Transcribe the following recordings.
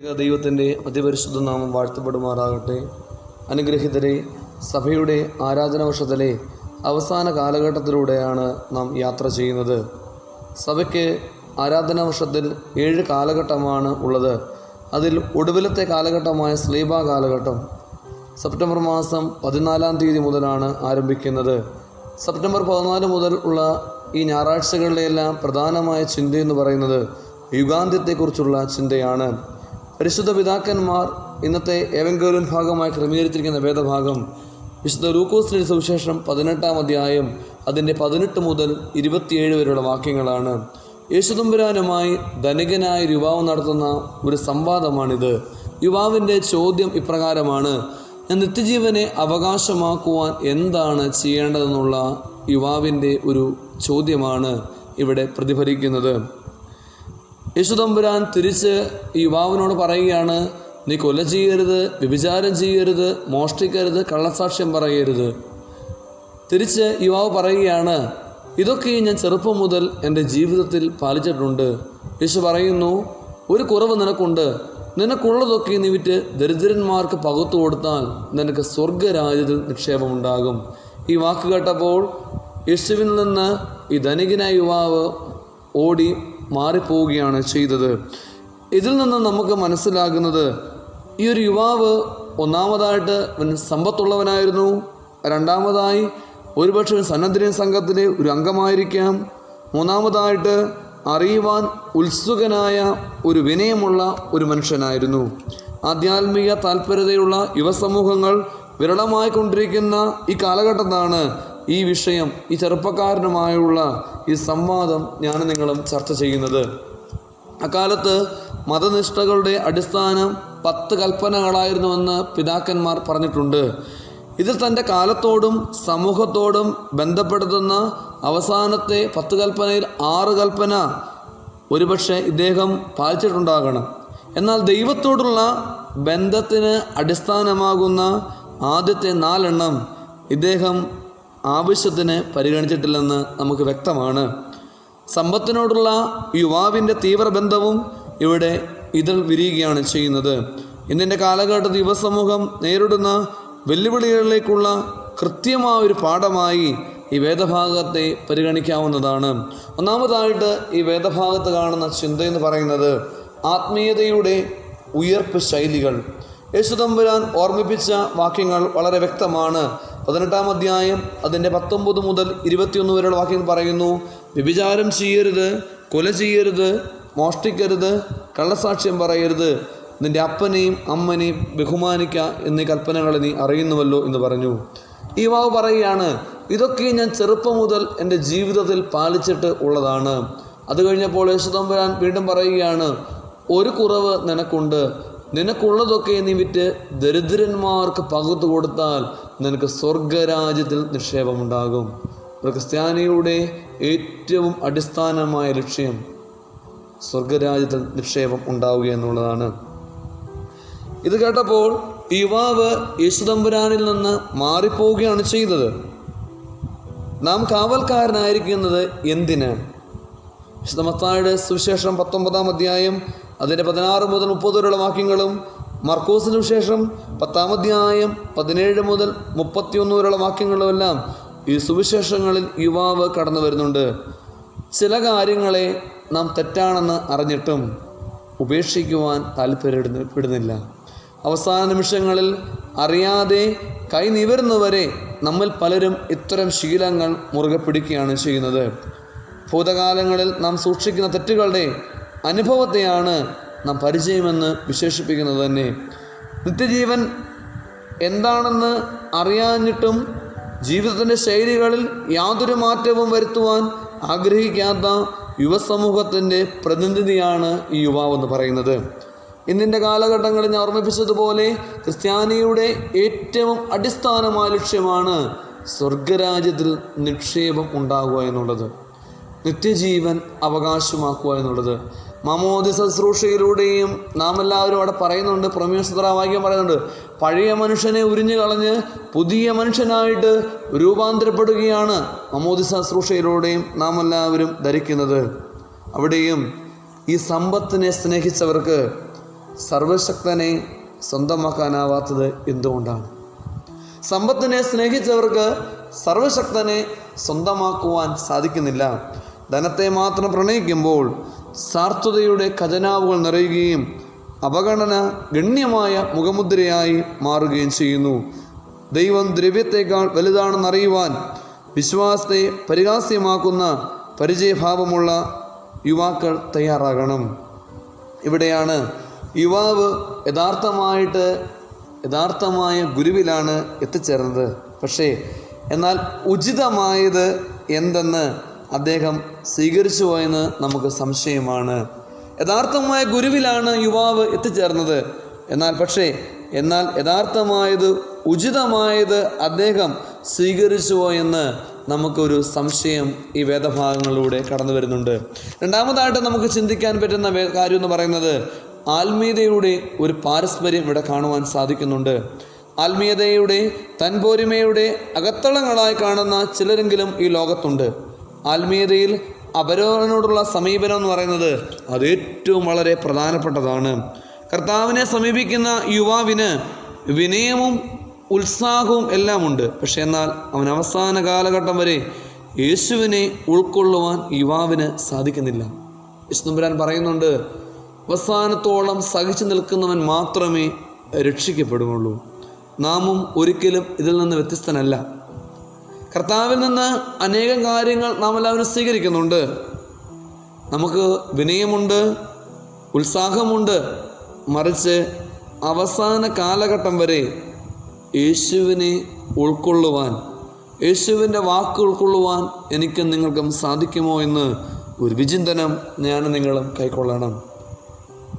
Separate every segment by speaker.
Speaker 1: ദൈവത്തിന്റെ അതിപരിശുദ്ധ നാമം വാഴ്ത്തപ്പെടുമാറാകട്ടെ. അനുഗ്രഹിതരെ സഭയുടെ ആരാധന വർഷത്തിലെ അവസാന കാലഘട്ടത്തിലൂടെയാണ് നാം യാത്ര ചെയ്യുന്നത്. സഭയ്ക്ക് ആരാധന വർഷത്തിൽ ഏഴ് കാലഘട്ടമാണ് ഉള്ളത്. അതിൽ ഒടുവിലത്തെ കാലഘട്ടമായ സ്ലീബ കാലഘട്ടം സെപ്റ്റംബർ മാസം പതിനാലാം തീയതി മുതലാണ് ആരംഭിക്കുന്നത്. സെപ്റ്റംബർ പതിനാല് മുതൽ ഉള്ള ഈ ഞായറാഴ്ചകളിലെല്ലാം പ്രധാനമായ ചിന്തയെന്ന് പറയുന്നത് യുഗാന്ത്യത്തെക്കുറിച്ചുള്ള ചിന്തയാണ്. പരിശുദ്ധ പിതാക്കന്മാർ ഇന്നത്തെ ഏവങ്കോലൻ ഭാഗമായി ക്രമീകരിച്ചിരിക്കുന്ന വേദഭാഗം വിശുദ്ധ ലൂക്കോസിന്റെ സുവിശേഷം പതിനെട്ടാം അധ്യായം അതിന്റെ പതിനെട്ട് മുതൽ ഇരുപത്തിയേഴ് വരെയുള്ള വാക്യങ്ങളാണ്. യേശുദമ്പുരാനുമായി ധനികനായ യുവാവ് നടത്തുന്ന ഒരു സംവാദമാണിത്. യുവാവിന്റെ ചോദ്യം ഇപ്രകാരമാണ് ഞാൻ നിത്യജീവനെ അവകാശമാക്കുവാൻ എന്താണ് ചെയ്യേണ്ടതെന്നുള്ള യുവാവിന്റെ ഒരു ചോദ്യമാണ് ഇവിടെ പ്രതിഫലിക്കുന്നത്. യേശുദമ്പുരാൻ തിരിച്ച് ഈ യുവാവിനോട് പറയുകയാണ് നീ കൊല ചെയ്യരുത് വ്യഭിചാരം ചെയ്യരുത് മോഷ്ടിക്കരുത് കള്ളസാക്ഷ്യം പറയരുത്. തിരിച്ച് യുവാവ് പറയുകയാണ് ഇതൊക്കെ ഞാൻ ചെറുപ്പം മുതൽ എന്റെ ജീവിതത്തിൽ പാലിച്ചിട്ടുണ്ട്. യേശു പറയുന്നു ഒരു കുറവ് നിനക്കുണ്ട്. നിനക്കുള്ളതൊക്കെ നീ വിറ്റ് ദരിദ്രന്മാർക്ക് പകുത്തു കൊടുത്താൽ നിനക്ക് സ്വർഗരാജ്യത്തിൽ നിക്ഷേപമുണ്ടാകും. ഈ വാക്ക് കേട്ടപ്പോൾ യേശുവിൽ നിന്ന് ഈ ധനികനായ യുവാവ് ഓടി മാറിപ്പോവുകയാണ് ചെയ്തത്. ഇതിൽ നിന്ന് നമുക്ക് മനസ്സിലാകുന്നത് ഈ ഒരു യുവാവ് ഒന്നാമതായിട്ട് അവൻ സമ്പത്തുള്ളവനായിരുന്നു. രണ്ടാമതായി ഒരുപക്ഷെ സന്നദ്ധ സംഘത്തിലെ ഒരു അംഗമായിരിക്കാം. മൂന്നാമതായിട്ട് അറിയുവാൻ ഉത്സുകനായ ഒരു വിനയമുള്ള ഒരു മനുഷ്യനായിരുന്നു. ആധ്യാത്മിക താല്പര്യതയുള്ള യുവസമൂഹങ്ങൾ വിരളമായി കൊണ്ടിരിക്കുന്ന ഈ കാലഘട്ടത്താണ് ഈ വിഷയം ഈ ചെറുപ്പക്കാരനുമായുള്ള ഈ സംവാദം ഞാൻ നിങ്ങളും ചർച്ച ചെയ്യുന്നത്. അക്കാലത്ത് മതനിഷ്ഠകളുടെ അടിസ്ഥാനം പത്ത് കൽപ്പനകളായിരുന്നുവെന്ന് പിതാക്കന്മാർ പറഞ്ഞിട്ടുണ്ട്. ഇതിൽ തന്റെ കാലത്തോടും സമൂഹത്തോടും ബന്ധപ്പെടുത്തുന്ന അവസാനത്തെ പത്ത് കൽപ്പനയിൽ ആറ് കൽപ്പന ഒരുപക്ഷെ ഇദ്ദേഹം പാലിച്ചിട്ടുണ്ടാകണം. എന്നാൽ ദൈവത്തോടുള്ള ബന്ധത്തിന് അടിസ്ഥാനമാകുന്ന ആദ്യത്തെ നാലെണ്ണം ഇദ്ദേഹം ആവശ്യത്തിന് പരിഗണിച്ചിട്ടില്ലെന്ന് നമുക്ക് വ്യക്തമാണ്. സമ്പത്തിനോടുള്ള യുവാവിന്റെ തീവ്രബന്ധവും ഇവിടെ ഇതിൽ വിരിയുകയാണ് ചെയ്യുന്നത്. ഇന്നിന്റെ കാലഘട്ടത്തിൽ യുവസമൂഹം നേരിടുന്ന വെല്ലുവിളികളിലേക്കുള്ള കൃത്യമായ ഒരു പാഠമായി ഈ വേദഭാഗത്തെ പരിഗണിക്കാവുന്നതാണ്. ഒന്നാമതായിട്ട് ഈ വേദഭാഗത്ത് കാണുന്ന ചിന്ത എന്ന് പറയുന്നത് ആത്മീയതയുടെ ഉയർപ്പ് ശൈലികൾ. യേശുതമ്പുരാൻ ഓർമ്മിപ്പിച്ച വാക്യങ്ങൾ വളരെ വ്യക്തമാണ്. പതിനെട്ടാം അധ്യായം അതിന്റെ പത്തൊമ്പത് മുതൽ ഇരുപത്തിയൊന്ന് വരെയുള്ള വാക്യങ്ങൾ പറയുന്നു വ്യഭിചാരം ചെയ്യരുത് കൊല ചെയ്യരുത് മോഷ്ടിക്കരുത് കള്ളസാക്ഷ്യം പറയരുത്. നിന്റെ അപ്പനെയും അമ്മനെയും ബഹുമാനിക്കുക എന്നീ കൽപ്പനകളെ നീ അറിയുന്നുവല്ലോ എന്ന് പറഞ്ഞു. ഈ വാവ് പറയുകയാണ് ഇതൊക്കെ ഞാൻ ചെറുപ്പം മുതൽ എന്റെ ജീവിതത്തിൽ പാലിച്ചിട്ട് ഉള്ളതാണ്. അത് കഴിഞ്ഞപ്പോൾ യേശുദമ്പുരാൻ വീണ്ടും പറയുകയാണ് ഒരു കുറവ് നിനക്കുണ്ട്. നിനക്കുള്ളതൊക്കെ നീ വിറ്റ് ദരിദ്രന്മാർക്ക് പകുത്തു കൊടുത്താൽ നിനക്ക് സ്വർഗരാജ്യത്തിൽ നിക്ഷേപമുണ്ടാകും. ഒരു ക്രിസ്ത്യാനിയുടെ ഏറ്റവും അടിസ്ഥാനമായ ലക്ഷ്യം സ്വർഗരാജ്യത്തിൽ നിക്ഷേപം ഉണ്ടാവുക എന്നുള്ളതാണ്. ഇത് കേട്ടപ്പോൾ യുവാവ് യേശുദമ്പുരാനിൽ നിന്ന് മാറിപ്പോവുകയാണ് ചെയ്തത്. നാം കാവൽക്കാരനായിരിക്കുന്നത് എന്തിന്? വിശുദ്ധമത്തായുടെ സുവിശേഷം പത്തൊമ്പതാം അധ്യായം അതിന്റെ പതിനാറ് മുതൽ മുപ്പത് വരെയുള്ള വാക്യങ്ങളും മർക്കോസിനു ശേഷം പത്താം അധ്യായം പതിനേഴ് മുതൽ മുപ്പത്തിയൊന്ന് വരെയുള്ള വാക്യങ്ങളുമെല്ലാം ഈ സുവിശേഷങ്ങളിൽ യുവാവ് കടന്നു വരുന്നുണ്ട്. ചില കാര്യങ്ങളെ നാം തെറ്റാണെന്ന് അറിഞ്ഞിട്ടും ഉപേക്ഷിക്കുവാൻ താല്പര്യപ്പെടുന്നില്ല അവസാന നിമിഷങ്ങളിൽ അറിയാതെ കൈ നിവർന്നവരെ നമ്മൾ പലരും ഇത്തരം ശീലങ്ങൾ മുറുകെ പിടിക്കുകയാണ് ചെയ്യുന്നത്. ഭൂതകാലങ്ങളിൽ നാം സൂക്ഷിക്കുന്ന തെറ്റുകളുടെ അനുഭവത്തെയാണ് നാം പരിചയമെന്ന് വിശേഷിപ്പിക്കുന്നത് തന്നെ. നിത്യജീവൻ എന്താണെന്ന് അറിയാഞ്ഞിട്ടും ജീവിതത്തിന്റെ ശൈലികളിൽ യാതൊരു മാറ്റവും വരുത്തുവാൻ ആഗ്രഹിക്കാത്ത യുവസമൂഹത്തിന്റെ പ്രതിനിധിയാണ് ഈ യുവാവെന്ന് പറയുന്നത്. ഇന്നിന്റെ കാലഘട്ടങ്ങളിൽ ഞാൻ ഓർമ്മിപ്പിച്ചതുപോലെ ക്രിസ്ത്യാനിയുടെ ഏറ്റവും അടിസ്ഥാനമായ ലക്ഷ്യമാണ് സ്വർഗരാജ്യത്തിൽ നിക്ഷേപം ഉണ്ടാകുക എന്നുള്ളത്. നിത്യജീവൻ അവകാശമാക്കുക എന്നുള്ളത്. മമോദി ശുശ്രൂഷയിലൂടെയും നാം എല്ലാവരും അവിടെ പറയുന്നുണ്ട് പ്രമേയ പ്രമേശ്വരാവാക്യം പറയുന്നുണ്ട്. പഴയ മനുഷ്യനെ ഉരിഞ്ഞു കളഞ്ഞ് പുതിയ മനുഷ്യനായിട്ട് രൂപാന്തരപ്പെടുകയാണ് മമോദി ശുശ്രൂഷയിലൂടെയും നാം എല്ലാവരും ധരിക്കുന്നത്. അവിടെയും ഈ സമ്പത്തിനെ സ്നേഹിച്ചവർക്ക് സർവശക്തനെ സ്വന്തമാക്കാനാവാത്തത് എന്തുകൊണ്ടാണ്? സമ്പത്തിനെ സ്നേഹിച്ചവർക്ക് സർവശക്തനെ സ്വന്തമാക്കുവാൻ സാധിക്കുന്നില്ല. ധനത്തെ മാത്രം പ്രണയിക്കുമ്പോൾ സാർത്ഥതയുടെ ഖജനാവുകൾ നിറയുകയും അപഗണന ഗണ്യമായ മുഖമുദ്രയായി മാറുകയും ചെയ്യുന്നു. ദൈവം ദ്രവ്യത്തേക്കാൾ വലുതാണെന്നറിയുവാൻ വിശ്വാസത്തെ പരിഹാസ്യമാക്കുന്ന പരിചയഭാവമുള്ള യുവാക്കൾ തയ്യാറാകണം. ഇവിടെയാണ് യുവാവ് യഥാർത്ഥമായിട്ട് യഥാർത്ഥമായ ഗുരുവിലാണ് എത്തിച്ചേർന്നത്. പക്ഷേ എന്നാൽ ഉചിതമായത് എന്തെന്ന് അദ്ദേഹം സ്വീകരിച്ചു പോയെന്ന് നമുക്ക് സംശയമാണ്. യഥാർത്ഥമായ ഗുരുവിലാണ് യുവാവ് എത്തിച്ചേർന്നത്. എന്നാൽ പക്ഷേ എന്നാൽ യഥാർത്ഥമായത് ഉചിതമായത് അദ്ദേഹം സ്വീകരിച്ചുവോ എന്ന് നമുക്കൊരു സംശയം ഈ വേദഭാഗങ്ങളിലൂടെ കടന്നു വരുന്നുണ്ട്. രണ്ടാമതായിട്ട് നമുക്ക് ചിന്തിക്കാൻ പറ്റുന്ന കാര്യം എന്ന് പറയുന്നത് ആത്മീയതയുടെ ഒരു പാരസ്പര്യം ഇവിടെ കാണുവാൻ സാധിക്കുന്നുണ്ട്. ആത്മീയതയുടെ തൻപോരിമയുടെ അകത്തളങ്ങളായി കാണുന്ന ചിലരെങ്കിലും ഈ ലോകത്തുണ്ട്. ആത്മീയതയിൽ അപരോധനോടുള്ള സമീപനം എന്ന് പറയുന്നത് അത് ഏറ്റവും വളരെ പ്രധാനപ്പെട്ടതാണ്. കർത്താവിനെ സമീപിക്കുന്ന യുവാവിന് വിനയവും ഉത്സാഹവും എല്ലാം ഉണ്ട് പക്ഷെ എന്നാൽ അവൻ അവസാന കാലഘട്ടം വരെ യേശുവിനെ ഉൾക്കൊള്ളുവാൻ യുവാവിന് സാധിക്കുന്നില്ല. വിഷ്ണുപുരാൻ പറയുന്നുണ്ട് അവസാനത്തോളം സഹിച്ചു നിൽക്കുന്നവൻ മാത്രമേ രക്ഷിക്കപ്പെടുകയുള്ളൂ നാമും ഒരിക്കലും ഇതിൽ നിന്ന് വ്യത്യസ്തനല്ല. കർത്താവിൽ നിന്ന് അനേകം കാര്യങ്ങൾ നാം എല്ലാവരും സ്വീകരിക്കുന്നുണ്ട്. നമുക്ക് വിനയമുണ്ട് ഉത്സാഹമുണ്ട്. മറിച്ച് അവസാന കാലഘട്ടം വരെ യേശുവിനെ ഉൾക്കൊള്ളുവാൻ യേശുവിന്റെ വാക്ക് ഉൾക്കൊള്ളുവാൻ എനിക്കും നിങ്ങൾക്കും സാധിക്കുമോ എന്ന് ഒരു വിചിന്തനം ഞാൻ നിങ്ങളും കൈക്കൊള്ളണം.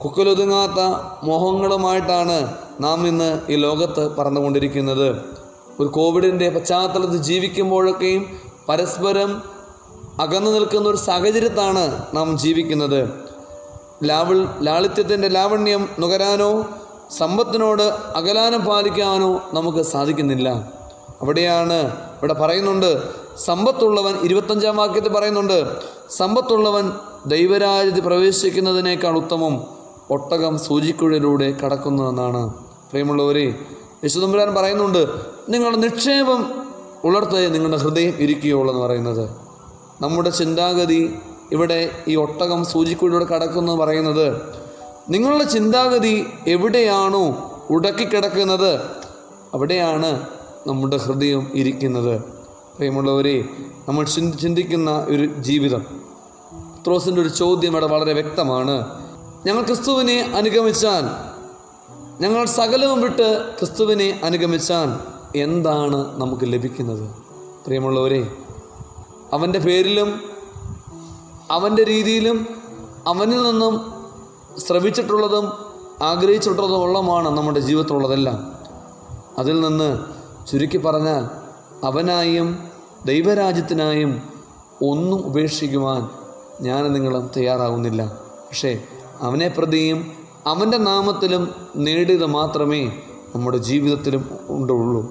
Speaker 1: കുക്കലൊതുങ്ങാത്ത മോഹങ്ങളുമായിട്ടാണ് നാം ഇന്ന് ഈ ലോകത്ത് പറന്നുകൊണ്ടിരിക്കുന്നത്. ഒരു കോവിഡിന്റെ പശ്ചാത്തലത്തിൽ ജീവിക്കുമ്പോഴൊക്കെയും പരസ്പരം അകന്നു നിൽക്കുന്ന ഒരു സാഹചര്യത്താണ് നാം ജീവിക്കുന്നത്. ലാവിൾ ലാളിത്യത്തിന്റെ ലാവണ്യം നുകരാനോ സമ്പത്തിനോട് അകലാനം പാലിക്കാനോ നമുക്ക് സാധിക്കുന്നില്ല. അവിടെയാണ് ഇവിടെ പറയുന്നുണ്ട് സമ്പത്തുള്ളവൻ ഇരുപത്തഞ്ചാം വാക്യത്തിൽ പറയുന്നുണ്ട് സമ്പത്തുള്ളവൻ ദൈവരാജ്യത്തിൽ പ്രവേശിക്കുന്നതിനേക്കാൾ ഉത്തമം ഒട്ടകം സൂചിക്കുഴലിലൂടെ കടക്കുന്നതെന്നാണ്. പ്രിയമുള്ളവരെ യശുദമ്പുരാൻ പറയുന്നുണ്ട് നിങ്ങളുടെ നിക്ഷേപം ഉളർത്തേ നിങ്ങളുടെ ഹൃദയം ഇരിക്കുകയുള്ളൂ എന്ന് പറയുന്നത്. നമ്മുടെ ചിന്താഗതി ഇവിടെ ഈ ഒട്ടകം സൂചിക്കുഴിലൂടെ കടക്കുന്നു പറയുന്നത് നിങ്ങളുടെ ചിന്താഗതി എവിടെയാണോ ഉടക്കിക്കിടക്കുന്നത് അവിടെയാണ് നമ്മുടെ ഹൃദയം ഇരിക്കുന്നത്. പ്രിയമുള്ളവരെ നമ്മൾ ചിന്തി ചിന്തിക്കുന്ന ഒരു ജീവിതം. ത്രോസിന്റെ ഒരു ചോദ്യം ഇവിടെ വളരെ വ്യക്തമാണ്. ഞങ്ങൾ ക്രിസ്തുവിനെ അനുഗമിച്ചാൽ ഞങ്ങൾ സകലവും വിട്ട് ക്രിസ്തുവിനെ അനുഗമിച്ചാൽ എന്താണ് നമുക്ക് ലഭിക്കുന്നത്? പ്രിയമുള്ളവരെ അവന്റെ പേരിലും അവന്റെ രീതിയിലും അവനിൽ നിന്നും ശ്രവിച്ചിട്ടുള്ളതും ആഗ്രഹിച്ചിട്ടുള്ളതും ഉള്ളതാണ് നമ്മുടെ ജീവിതത്തിലുള്ളതെല്ലാം. അതിൽ നിന്ന് ചുരുക്കി പറഞ്ഞാൽ അവനായും ദൈവരാജ്യത്തിനായും ഒന്നും ഉപേക്ഷിക്കുവാൻ ഞാൻ നിങ്ങളും തയ്യാറാകുന്നില്ല പക്ഷേ അവനെ പ്രതിയും അവന്റെ നാമത്തിലും നേടുക മാത്രമേ നമ്മുടെ ജീവിതത്തിലും ഉണ്ടുള്ളൂ.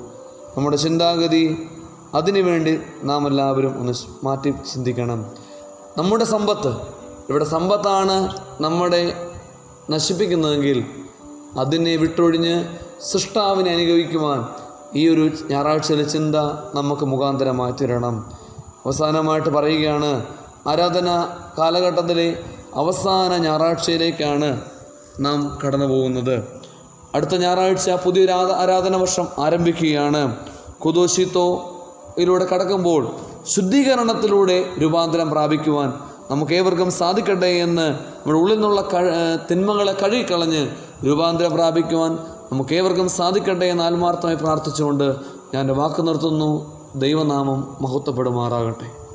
Speaker 1: നമ്മുടെ ചിന്താഗതി അതിനുവേണ്ടി നാം എല്ലാവരും ഒന്ന് മാറ്റി ചിന്തിക്കണം. നമ്മുടെ സമ്പത്ത് ഇവിടെ സമ്പത്താണ് നമ്മുടെ നശിപ്പിക്കുന്നതെങ്കിൽ അതിനെ വിട്ടൊഴിഞ്ഞ് സൃഷ്ടാവിനെ അനുഗമിക്കുവാൻ ഈ ഒരു ഞായറാഴ്ചയിലെ ചിന്ത നമുക്ക് മുഖാന്തരമായി തീരണം. അവസാനമായിട്ട് പറയുകയാണ് ആരാധന കാലഘട്ടത്തിലെ അവസാന ഞായറാഴ്ചയിലേക്കാണ് നാം കടന്നു പോകുന്നത് അടുത്ത ഞായറാഴ്ച പുതിയൊരു ആരാ- ആരാധന വർഷം ആരംഭിക്കുകയാണ്. കുദോശിത്തോ ഇതിലൂടെ കടക്കുമ്പോൾ ശുദ്ധീകരണത്തിലൂടെ രൂപാന്തരം പ്രാപിക്കുവാൻ നമുക്ക് ഏവർക്കും സാധിക്കട്ടെ എന്ന് നമ്മുടെ ഉള്ളിൽ നിന്നുള്ള തിന്മകളെ കഴുകിക്കളഞ്ഞ് രൂപാന്തരം പ്രാപിക്കുവാൻ നമുക്ക് ഏവർക്കും സാധിക്കട്ടെ എന്ന് ആത്മാർത്ഥമായി പ്രാർത്ഥിച്ചുകൊണ്ട് ഞാൻ വാക്ക് നിർത്തുന്നു. ദൈവനാമം മഹത്വപ്പെടുമാറാകട്ടെ.